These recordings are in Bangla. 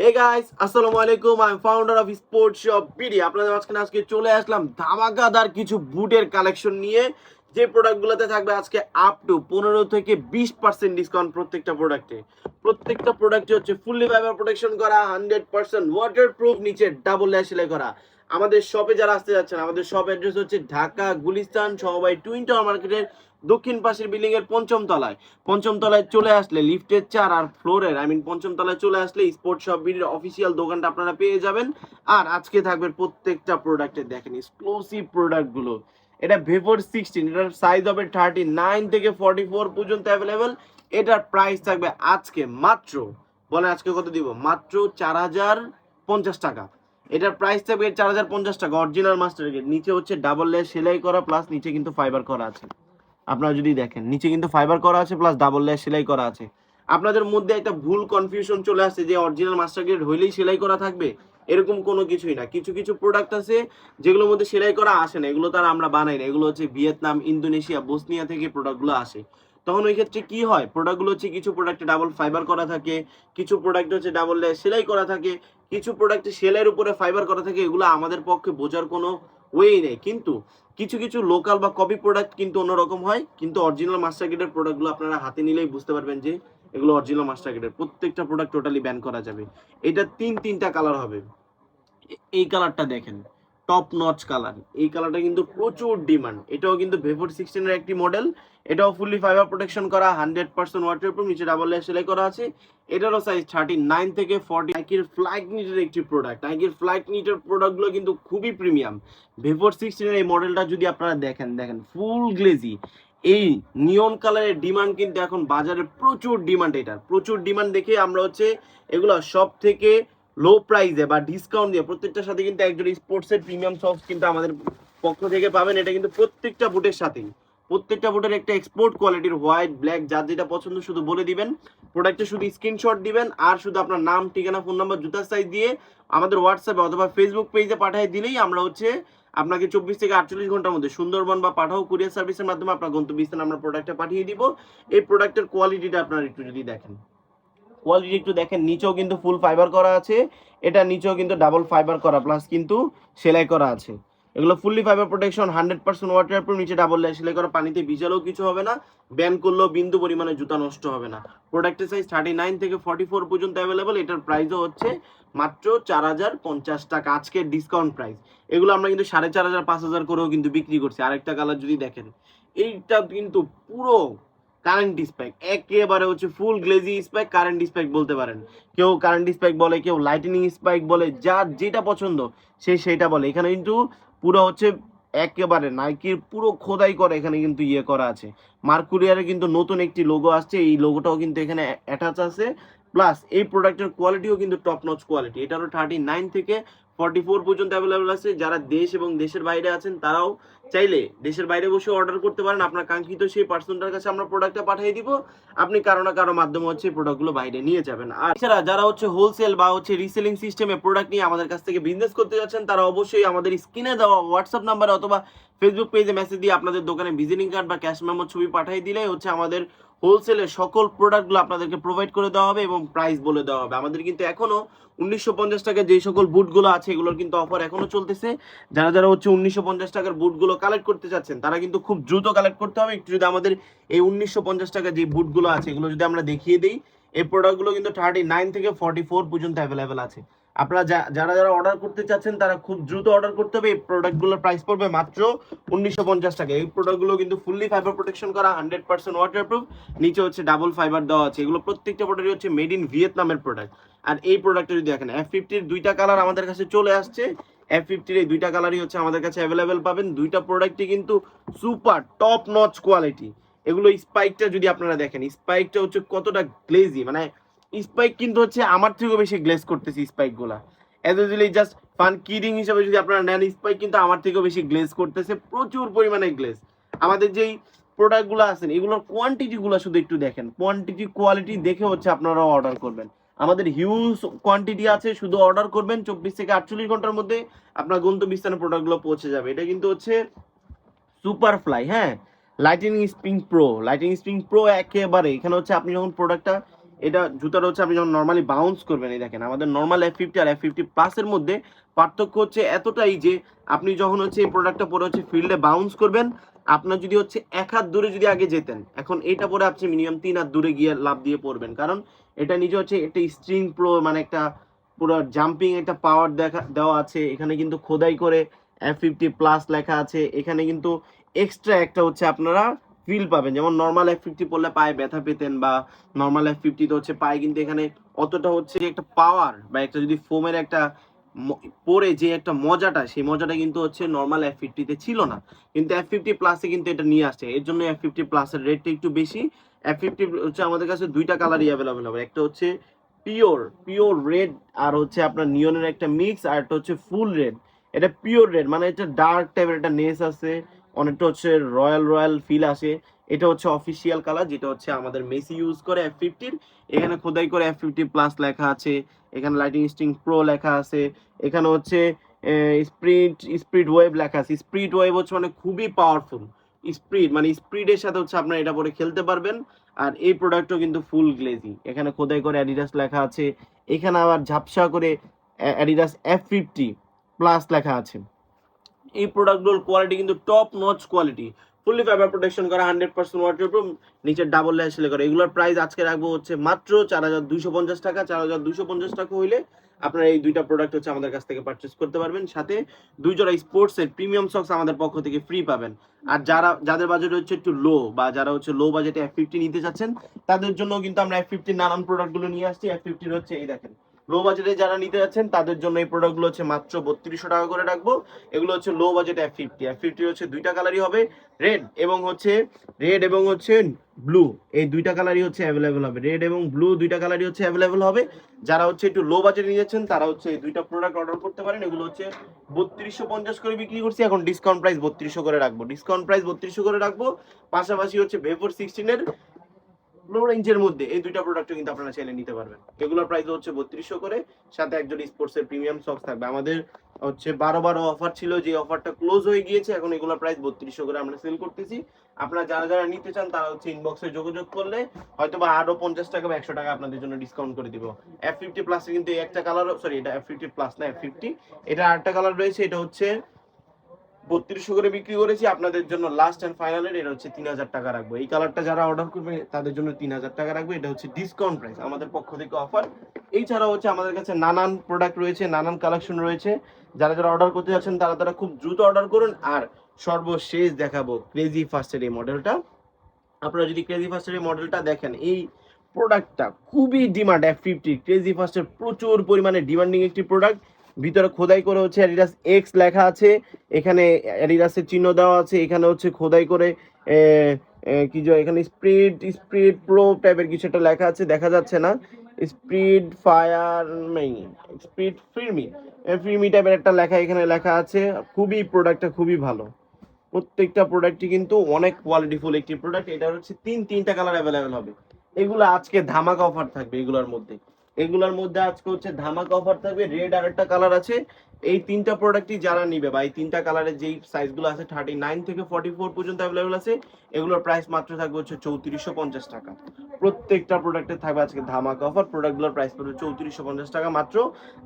হে গাইস আসসালামু আলাইকুম founder of Sports Shop BD আপনাদের মাঝখানে আজকে চলে আসলাম ধামাকাদার কিছু বুটের কালেকশন নিয়ে। যে প্রোডাক্টগুলোতে থাকবে আজকে আপ টু পনেরো থেকে বিশ পার্সেন্ট ডিসকাউন্ট প্রত্যেকটা প্রোডাক্টে প্রত্যেকটা প্রোডাক্টে হচ্ছে প্রোটেকশন করা হান্ড্রেড পার্সেন্ট ওয়াটার প্রুফ নিচে ডাবল করা। আমাদের শপে যারা আসতে যাচ্ছেন, আমাদের শপ অ্যাড্রেস হচ্ছে ঢাকা, গুলিস্তান সমবায় টুইন টাওয়ার মার্কেটের দক্ষিণ পাশের বিল্ডিং এর পঞ্চম তলায়। পঞ্চম তলায় চলে আসলে লিফটের চার আর ফ্লোরের আই মিন পঞ্চম তলায় চলে আসলে স্পোর্টস শপ বিডির অফিসিয়াল দোকানটা আপনারা পেয়ে যাবেন। আর আজকে থাকবে প্রত্যেকটা প্রোডাক্টে দেখেন এক্সক্লুসিভ প্রোডাক্টগুলো এটা ভেভোর সিক্সটিন এটার সাইজ হবে থার্টি নাইন থেকে ফর্টি ফোর পর্যন্ত অ্যাভেলেবেল এটার প্রাইস থাকবে আজকে মাত্র বলে আজকে কত দিব? মাত্র চার হাজার পঞ্চাশ টাকা। এটার প্রাইস থাকবে চার হাজার পঞ্চাশ টাকা অরিজিনাল মাস্টার নিচে হচ্ছে ডাবল লেয়ার সেলাই করা প্লাস নিচে কিন্তু ফাইবার করা আছে। আপনারা যদি দেখেন, নিচে কিন্তু ফাইবার করা আছে প্লাস ডাবল লেয়ার সেলাই করা আছে। আপনাদের মধ্যে একটা ভুল কনফিউশন চলে আসছে যে অরিজিনাল মাস্টার গ্রেড হইলেই সেলাই করা থাকবে, এরকম কোনো কিছুই না। কিছু কিছু প্রোডাক্ট আছে যেগুলোর মধ্যে সেলাই করা আসে না, এগুলো তার আমরা বানাই না। এগুলো হচ্ছে ভিয়েতনাম, ইন্দোনেশিয়া, বোসনিয়া থেকে প্রোডাক্টগুলো আসে। তখন ওই ক্ষেত্রে কি হয়? প্রোডাক্টগুলো হচ্ছে কিছু প্রোডাক্টে ডাবল ফাইবার করা থাকে, কিছু প্রোডাক্ট হচ্ছে ডাবল সেলাই করা থাকে, কিছু প্রোডাক্টে সেলাইয়ের উপরে ফাইবার করা থাকে, এগুলো আমাদের পক্ষে বোঝার কোনো ওয়েই নেই। কিন্তু কিছু কিছু লোকাল বা কপি প্রোডাক্ট কিন্তু অন্যরকম হয়। কিন্তু অরিজিনাল মাস্টার গ্রেডের প্রোডাক্টগুলো আপনারা হাতে নিলেই বুঝতে পারবেন যে এগুলো অরিজিনাল মাস্টার গ্রেডের প্রত্যেকটা প্রোডাক্ট টোটালি ব্যান করা যাবে। এটা তিন, তিনটা কালার হবে। এই কালারটা দেখেন। টপ নচ কালার এই কালারটা কিন্তু প্রচুর ডিমান্ড এটাও কিন্তু ভেভোর সিক্সটিনের একটি মডেল এটাও ফুললি ফাইবার প্রোটেকশন করা হান্ড্রেড পার্সেন্ট ওয়াটার প্রুফ নিচে ডাবল লেয়ার সেলাই করা আছে। এটারও সাইজ থার্টি নাইন থেকে ফর্টি নাইকির ফ্লাইট নিটের একটি প্রোডাক্ট নাইকির ফ্লাইট নিটের প্রোডাক্টগুলো কিন্তু খুবই প্রিমিয়াম ভেভোর সিক্সটিনের এই মডেলটা যদি আপনারা দেখেন দেখেন ফুল গ্লেজি এই নিয়ন কালারের ডিমান্ড কিন্তু এখন বাজারে প্রচুর ডিমান্ড এটার। প্রচুর ডিমান্ড দেখে আমরা হচ্ছে এগুলো সব থেকে লো প্রাইসে বা ডিসকাউন্ট দিয়ে প্রত্যেকটার সাথে কিন্তু একজন স্পোর্টসের প্রিমিয়াম সক্স কিন্তু আমাদের পক্ষ থেকে পাবেন। এটা কিন্তু প্রত্যেকটা বুটের সাথেই। প্রত্যেকটা বুটের একটা এক্সপোর্ট কোয়ালিটির হোয়াইট ব্ল্যাক যার যেটা পছন্দ শুধু বলে দিবেন। প্রোডাক্টে শুধু স্ক্রিনশট দিবেন আর শুধু আপনার নাম, ঠিকানা ফোন নাম্বার জুতার সাইজ দিয়ে আমাদের হোয়াটসঅ্যাপে অথবা ফেসবুক পেজে পাঠিয়ে দিলেই আমরা হচ্ছে আপনাকে চব্বিশ থেকে আটচল্লিশ ঘণ্টার মধ্যে সুন্দরবন বা পাঠাও কুরিয়ার সার্ভিসের মাধ্যমে আপনার গন্তব্যস্থানে আমরা প্রোডাক্টটা পাঠিয়ে দিব। এই প্রোডাক্টের কোয়ালিটিটা আপনারা একটু যদি দেখেন। কোয়ালিটি একটু দেখেন, নিচেও কিন্তু ফুল ফাইবার করা আছে, এটা নিচেও কিন্তু ডাবল ফাইবার করা প্লাস কিন্তু সেলাই করা আছে। এগুলো fully fibre protection hundred percent waterproof নিচে ডাবল লেয়ার সেলাই করা, পানিতে ভিজালেও কিছু হবে না ব্যান করলেও বিন্দু পরিমাণে জুতা নষ্ট হবে না। প্রোডাক্টের সাইজ থার্টি নাইন থেকে ফর্টি ফোর পর্যন্ত অ্যাভেলেবল এটার প্রাইসও হচ্ছে মাত্র চার হাজার পঞ্চাশ টাকা আজকের ডিসকাউন্ট প্রাইস এগুলো আমরা কিন্তু সাড়ে চার হাজার, পাঁচ হাজার করেও কিন্তু বিক্রি করছি। আরেকটা কালার যদি দেখেন, এইটা কিন্তু পুরো কারেন্ট স্প্যাক একেবারে হচ্ছে ফুল গ্লেজি স্প্যাক কারেন্ট স্প্যাক বলতে পারেন। কেউ কারেন্ট স্প্যাক বলে, কেউ লাইটেনিং স্পাইক বলে, যার যেটা পছন্দ, সে সেটা বলে। এখানে কিন্তু পুরো হচ্ছে একেবারে নাইকির পুরো খোদাই করে এখানে কিন্তু ইয়ে করা আছে। মার্কুরিয়ারে কিন্তু নতুন একটি লোগো আসছে। এই লোগোটাও কিন্তু এখানে অ্যাটাচ আছে। প্লাস এই প্রোডাক্টের কোয়ালিটিও কিন্তু টপ নচ কোয়ালিটি এটারও থার্টি নাইন থেকে ফর্টি ফোর পর্যন্ত অ্যাভেলেবেল আছে। যারা দেশ এবং দেশের বাইরে আছেন, তারাও চাইলে দেশের বাইরে বসে অর্ডার করতে পারেন। আপনার কাঙ্ক্ষিত সেই পার্সনটার কাছে আমরা প্রোডাক্টটা পাঠিয়ে দিব। আপনি কারও না কারও মাধ্যমে হচ্ছে প্রোডাক্টগুলো বাইরে নিয়ে যাবেন। আর এছাড়া যারা হচ্ছে হোলসেল বা হচ্ছে রিসেলিং সিস্টেমে প্রোডাক্ট নিয়ে আমাদের কাছ থেকে বিজনেস করতে যাচ্ছেন, তারা অবশ্যই আমাদের স্ক্রিনে দেওয়া হোয়াটসঅ্যাপ নাম্বারে অথবা ফেসবুক পেজে মেসেজ দিয়ে আপনাদের দোকানে ভিজিটিং কার্ড বা ক্যাশ মেমো ছবি পাঠিয়ে দিলে হচ্ছে আমাদের হোলসেলের সকল প্রোডাক্টগুলো আপনাদেরকে প্রোভাইড করে দেওয়া হবে এবং প্রাইস বলে দেওয়া হবে। আমাদের কিন্তু এখনও উনিশশো পঞ্চাশ টাকার যে সকল বুটগুলো আছে, এগুলোর কিন্তু অফার এখনও চলতেছে। যারা যারা হচ্ছে উনিশশো পঞ্চাশ টাকার বুটগুলো কালেক্ট করতে চাচ্ছেন, তারা কিন্তু খুব দ্রুত কালেক্ট করতে হবে। একটু যদি আমাদের এই উনিশশো পঞ্চাশ টাকার যে বুটগুলো আছে, এগুলো যদি আমরা দেখিয়ে দিই, এই প্রোডাক্টগুলো কিন্তু থার্টি নাইন থেকে ফর্টি ফোর পর্যন্ত অ্যাভেলেবেল আছে। আপনারা যারা যারা অর্ডার করতে চাচ্ছেন, তারা খুব দ্রুত অর্ডার করতে হবে। এই প্রোডাক্টগুলোর প্রাইস পড়বে মাত্র উনিশশো পঞ্চাশ টাকা। এই প্রোডাক্টগুলো কিন্তু ফুললি ফাইবার প্রোটেকশন করা হান্ড্রেড পার্সেন্ট ওয়াটার প্রুফ নিচে হচ্ছে ডাবল ফাইবার দেওয়া আছে। এগুলো প্রত্যেকটা প্রোডাক্টই হচ্ছে মেড ইন ভিয়েতনামের প্রোডাক্ট আর এই প্রোডাক্টটা যদি দেখেন এফ ফিফটির দুইটা কালার আমাদের কাছে চলে আসছে। এফ ফিফটির এই দুইটা কালারই হচ্ছে আমাদের কাছে অ্যাভেলেবেল পাবেন। দুইটা প্রোডাক্টই কিন্তু সুপার টপ নচ কোয়ালিটি এগুলো স্পাইকটা যদি আপনারা দেখেন স্পাইকটা হচ্ছে কতটা গ্লেজি মানে স্পাইক কিন্তু হচ্ছে আমার থেকেও বেশি গ্লেস করতেছে স্পাইকগুলা as usually just fun kidding হিসেবে যদি আপনারা নেন স্পাইক কিন্তু আমার থেকেও বেশি গ্লেস করতেছে, প্রচুর পরিমাণে গ্লেস আমাদের যেই প্রোডাক্টগুলো আছেন এগুলোর কোয়ান্টিটিগুলো শুধু একটু দেখেন। কোয়ান্টিটি কোয়ালিটি দেখে হচ্ছে আপনারা অর্ডার করবেন। আমাদের হিউজ কোয়ান্টিটি আছে, শুধু অর্ডার করবেন, চব্বিশ থেকে আটচল্লিশ ঘণ্টার মধ্যে আপনার গন্তব্যস্থানে প্রোডাক্টগুলো পৌঁছে যাবে। এটা কিন্তু হচ্ছে সুপার ফ্লাই হ্যাঁ? Lighting spring pro lighting spring pro একেবারে। এখানে হচ্ছে আপনি যখন প্রোডাক্টটা এটা জুতাটা হচ্ছে আপনি যখন নর্মালি বাউন্স করবেন, এই দেখেন, আমাদের নর্মাল এফ ফিফটি আর এফ ফিফটি প্লাসের মধ্যে পার্থক্য হচ্ছে এতটাই যে আপনি যখন হচ্ছে এই প্রোডাক্টটা পরে হচ্ছে ফিল্ডে বাউন্স করবেন, আপনার যদি হচ্ছে এক হাত দূরে যদি আগে যেতেন, এখন এটা পরে আপনি মিনিমাম তিন হাত দূরে গিয়ে লাভ দিয়ে পড়বেন। কারণ এটা নিজে হচ্ছে একটা স্ট্রিং প্রো মানে একটা পুরো জাম্পিং একটা পাওয়ার দেখা, দেওয়া আছে। এখানে কিন্তু খোদাই করে এফ ফিফটি প্লাস লেখা আছে। এখানে কিন্তু এক্সট্রা একটা হচ্ছে আপনারা ফিল পাবেন। যেমন নর্মাল এফ ফিফটি পড়লে পায়ে ব্যথা পেতেন বা নর্মাল এফ ফিফটিতে হচ্ছে পায়ে কিন্তু এখানে অতটা হচ্ছে একটা পাওয়ার বা একটা যদি ফোমের একটা পরে যে একটা মজাটা, সেই মজাটা কিন্তু হচ্ছে নর্মাল এফ ফিফটিতে ছিল না। কিন্তু এফ ফিফটি প্লাসে কিন্তু এটা নিয়ে আসছে। এর জন্য এফ ফিফটি প্লাসের রেটটা একটু বেশি। এফ ফিফটি হচ্ছে আমাদের কাছে দুইটা কালারই অ্যাভেলেবেল হবে। একটা হচ্ছে পিওর পিওর রেড আর হচ্ছে আপনার নিয়নের একটা মিক্স আর একটা হচ্ছে ফুল রেড এটা পিওর রেড মানে এটা ডার্ক টাইপের একটা নেস আছে। অনেকটা হচ্ছে রয়্যাল রয়্যাল ফিল আসে। এটা হচ্ছে অফিসিয়াল কালার যেটা হচ্ছে আমাদের মেসি ইউজ করে এফ ফিফটির এখানে খোদাই করে এফ ফিফটি প্লাস লেখা আছে। এখানে লাইটিং স্টিং প্রো লেখা আছে। এখানে হচ্ছে স্প্রিট স্প্রিড ওয়েভ লেখা আছে। স্প্রিড ওয়েভ হচ্ছে মানে খুবই পাওয়ারফুল স্প্রিড মানে স্প্রিডের সাথে হচ্ছে আপনারা এটা পরে খেলতে পারবেন। আর এই প্রোডাক্টও কিন্তু ফুল গ্লেজি এখানে খোদাই করে অ্যাডিডাস লেখা আছে। এখানে আবার ঝাপসা করে অ্যাডিডাস এফ ফিফটি প্লাস লেখা আছে। এই প্রোডাক্টগুলোর কোয়ালিটি কিন্তু top notch quality fully fibre protection করা হান্ড্রেড পার্সেন্ট ওয়াটারপ্রুফ নিচে ডাবল সেলে করা। এগুলোর প্রাইস আজকে রাখব হচ্ছে মাত্র চার হাজার দুইশো পঞ্চাশ টাকা। চার হাজার দুইশো পঞ্চাশ টাকা হইলে আপনারা এই দুইটা প্রোডাক্ট হচ্ছে আমাদের কাছ থেকে পারচেস করতে পারবেন। সাথে দুই জোড়া স্পোর্টসের প্রিমিয়াম সক্স আমাদের পক্ষ থেকে ফ্রি পাবেন। আর যারা, যাদের বাজেট হচ্ছে একটু লো বা যারা হচ্ছে লো বাজেটে এফ ফিফটি নিতে চাচ্ছেন, তাদের জন্য কিন্তু আমরা এফ ফিফটির নানান প্রোডাক্টগুলো নিয়ে আসছি। এফ ফিফটির হচ্ছে এই দেখেন লো বাজেটে যারা নিতে যাচ্ছেন, তাদের জন্য এই প্রোডাক্টগুলো হচ্ছে মাত্র বত্রিশশো টাকা করে রাখব। এগুলো হচ্ছে low budget F fifty F fifty হচ্ছে দুইটা কালারই হবে রেড এবং হচ্ছে রেড এবং হচ্ছে ব্লু এই দুইটা কালারই হচ্ছে অ্যাভেলেবেল হবে। রেড এবং ব্লু দুইটা কালারই হচ্ছে অ্যাভেলেবেল হবে। যারা হচ্ছে একটু লো বাজেট নিয়ে যাচ্ছেন, তারা হচ্ছে এই দুইটা প্রোডাক্ট অর্ডার করতে পারেন। এগুলো হচ্ছে বত্রিশশো পঞ্চাশ করে বিক্রি করছি। এখন ডিসকাউন্ট প্রাইস বত্রিশশো করে রাখব। ডিসকাউন্ট প্রাইস বত্রিশশো করে রাখব। পাশাপাশি হচ্ছে ভেপোর সিক্সটিনের লো রেঞ্জের মধ্যে এই দুইটা প্রোডাক্ট কিন্তু আপনারা চাইলে নিতে পারবেন। এগুলোর প্রাইস হচ্ছে বত্রিশশো করে, সাথে একজন স্পোর্টস এর প্রিমিয়াম সক্স থাকবে। আমাদের হচ্ছে বারো বারো অফার ছিল, যে অফারটা ক্লোজ হয়ে গিয়েছে, এখন এগুলোর প্রাইস বত্রিশশো করে আমরা সেল করতেছি। আপনারা যারা যারা নিতে চান, তারা হচ্ছে ইনবক্সে যোগাযোগ করলে হয়তো বা আরও পঞ্চাশ টাকা বা একশো টাকা আপনাদের জন্য ডিসকাউন্ট করে দিব। এফ ফিফটি প্লাস কিন্তু একটা কালার সরি এটা এফ ফিফটি প্লাস না এফ ফিফটি এটা আরেকটা কালার রয়েছে, এটা হচ্ছে বত্রিশশো করে বিক্রি করেছি, আপনাদের জন্য লাস্ট অ্যান্ড ফাইনালের এটা হচ্ছে তিন হাজার টাকা রাখব। এই কালারটা যারা অর্ডার করবে, তাদের জন্য তিন হাজার টাকা রাখব। এটা হচ্ছে ডিসকাউন্ট প্রাইস আমাদের পক্ষ থেকে অফার এছাড়াও হচ্ছে আমাদের কাছে নানান প্রোডাক্ট রয়েছে, নানান কালেকশন রয়েছে। যারা যারা অর্ডার করতে যাচ্ছেন, তারা তারা খুব দ্রুত অর্ডার করুন। আর সর্বশেষ দেখাবো ক্রেজি ফার্স্টের এই মডেলটা আপনারা যদি ক্রেজি ফার্স্টের এই মডেলটা দেখেন, এই প্রোডাক্টটা খুবই ডিমান্ড এফ ফিফটি ক্রেজি ফার্স্টের প্রচুর পরিমাণে ডিমান্ডিং একটি প্রোডাক্ট ভিতরে খোদাই করে হচ্ছে অ্যাডিডাস এক্স লেখা আছে। এখানে অ্যাডিডাসের চিহ্ন দেওয়া আছে। এখানে হচ্ছে খোদাই করে কি যে এখানে স্পিড স্পিড প্রো টাইপের কিছু একটা লেখা আছে। দেখা যাচ্ছে না। স্পিড ফায়ার স্পিড ফিরমি ফিরমি টাইপের একটা লেখা এখানে লেখা আছে। খুবই প্রোডাক্টটা খুবই ভালো। প্রত্যেকটা প্রোডাক্টই কিন্তু অনেক কোয়ালিটিফুল একটি প্রোডাক্ট এটা হচ্ছে তিন, তিনটা কালার অ্যাভেলেবেল হবে। এগুলো আজকে ধামাকা অফার থাকবে এগুলোর মধ্যে। এগুলোর মধ্যে আজকে হচ্ছে ধামাকা অফার থাকবে রেড আর একটা কালার আছে। এই তিনটা প্রোডাক্টই যারা নিবে, বা এই তিনটা কালারের যেই সাইজগুলো আছে থার্টি নাইন থেকে ফর্টি ফোর পর্যন্ত অ্যাভেলেবেল আছে, এগুলোর প্রাইস মাত্র থাকবে হচ্ছে চৌত্রিশশো পঞ্চাশ টাকা। প্রত্যেকটা প্রোডাক্টে থাকবে আজকে ধামাকা অফার প্রোডাক্টগুলোর প্রাইস পড়বে চৌত্রিশশো পঞ্চাশ টাকা মাত্র।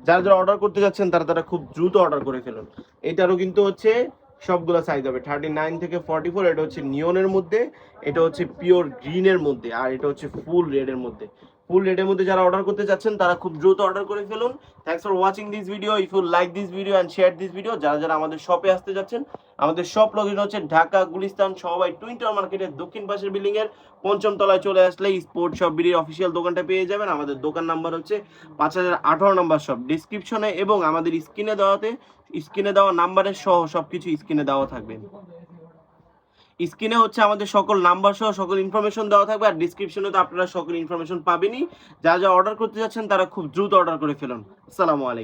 যারা যারা অর্ডার করতে যাচ্ছেন, তারা তারা খুব দ্রুত অর্ডার করে ফেলুন। এটারও কিন্তু হচ্ছে সবগুলো সাইজ হবে থার্টি নাইন থেকে ফর্টি ফোর এটা হচ্ছে নিয়নের মধ্যে, এটা হচ্ছে পিওর গ্রিনের মধ্যে, আর এটা হচ্ছে ফুল রেডের মধ্যে। ফুল রেডের মধ্যে যারা অর্ডার করতে যাচ্ছেন তারা খুব দ্রুত অর্ডার করে ফেলুন। Thanks for watching this video if you like this video and share this video যারা যারা আমাদের শপে আসতে যাচ্ছেন, আমাদের শপ লোকেশন হচ্ছে ঢাকা, গুলিস্তান সবাই টুইন্টার মার্কেটের দক্ষিণ পাশের বিল্ডিং এর পঞ্চম তলায় চলে আসলে স্পোর্ট শপ বিডির অফিসিয়াল দোকানটা পেয়ে যাবেন। আমাদের দোকান নাম্বার হচ্ছে পাঁচ হাজার আঠারো নাম্বার শপ ডিসক্রিপশনে এবং আমাদের স্ক্রিনে দেওয়াতে স্ক্রিনে দেওয়া নাম্বারের সহ সবকিছু স্ক্রিনে দেওয়া থাকবে। স্ক্রিনে হচ্ছে আমাদের সকল নাম্বার সহ সকল ইনফরমেশন দেওয়া থাকবে, আর ডিসক্রিপশনে তো আপনারা সকল ইনফরমেশন পাবেনই। যা যা অর্ডার করতে যাচ্ছেন, তারা খুব দ্রুত অর্ডার করে ফেলুন। আসসালামু আলাইকুম।